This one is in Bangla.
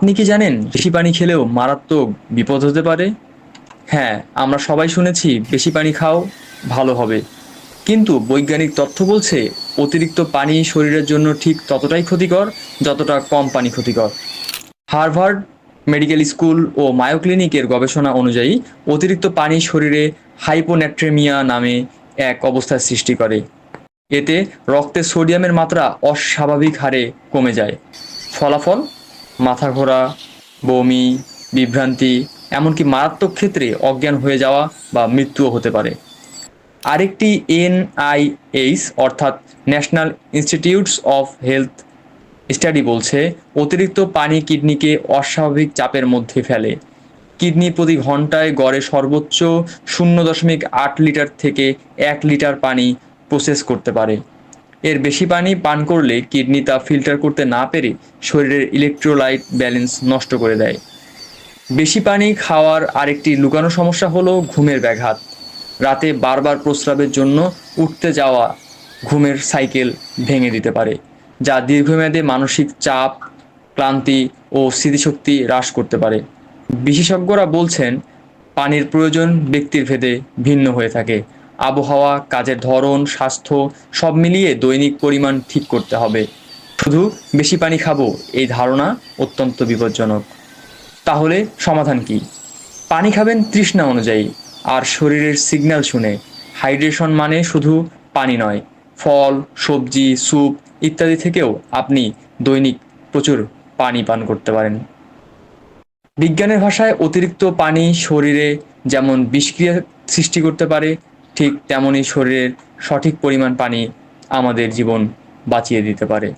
আপনি কি জানেন, বেশি পানি খেলেও মারাত্মক বিপদ হতে পারে? হ্যাঁ আমরা সবাই শুনেছি, বেশি পানি খাও, ভালো হবে। কিন্তু বৈজ্ঞানিক তথ্য বলছে, অতিরিক্ত পানি শরীরের জন্য ঠিক ততটাই ক্ষতিকর, যতটা কম পানি ক্ষতিকর। হার্ভার্ড মেডিকেল স্কুল ও মায়ো ক্লিনিকের গবেষণা অনুযায়ী, অতিরিক্ত পানি শরীরে হাইপোন্যাট্রেমিয়া নামে এক অবস্থার সৃষ্টি করে। এতে রক্তে সোডিয়ামের মাত্রা অস্বাভাবিক হারে কমে যায়। ফলাফল? মাথা ঘোরা বমি, বিভ্রান্তি, এমনকি মারাত্মক ক্ষেত্রে অজ্ঞান হয়ে যাওয়া বা মৃত্যুও হতে পারে। আরেকটি এনআইএইচ অর্থাৎ National Institutes of Health study বলছে, অতিরিক্ত পানি কিডনিকে অস্বাভাবিক চাপের মধ্যে ফেলে। কিডনি প্রতি ঘন্টায় গড়ে সর্বোচ্চ শূন্য দশমিক আট লিটার থেকে এক লিটার পানি প্রসেস করতে পারে। এর বেশি পানি পান করলে কিডনি তা ফিল্টার করতে না পেরে শরীরের ইলেকট্রোলাইট ব্যালেন্স নষ্ট করে দেয়। বেশি পানি খাওয়ার আরেকটি লুকানো সমস্যা হলো ঘুমের ব্যাঘাত। রাতে বারবার প্রস্রাবের জন্য উঠতে যাওয়া ঘুমের সাইকেল ভেঙে দিতে পারে, যা দীর্ঘমেয়াদে মানসিক চাপ, ক্লান্তি ও স্মৃতিশক্তি হ্রাস করতে পারে। বিশেষজ্ঞরা বলছেন, পানির প্রয়োজন ব্যক্তির ভেদে ভিন্ন হয়ে থাকে। আবহাওয়া, কাজের ধরন, স্বাস্থ্য, সব মিলিয়ে দৈনিক পরিমাণ ঠিক করতে হবে। শুধু বেশি পানি খাব, এই ধারণা অত্যন্ত বিপজ্জনক। তাহলে সমাধান কি? পানি খাবেন তৃষ্ণা অনুযায়ী, আর শরীরের সিগন্যাল শুনে। হাইড্রেশন মানে শুধু পানি নয়, ফল, সবজি, স্যুপ ইত্যাদি থেকেও আপনি দৈনিক প্রচুর পানি পান করতে পারেন। বিজ্ঞানের ভাষায় অতিরিক্ত পানি শরীরে যেমন বিষক্রিয়া সৃষ্টি করতে পারে ঠিক তেমনই শরীরের সঠিক পরিমাণ পানি আমাদের জীবন বাঁচিয়ে দিতে পারে।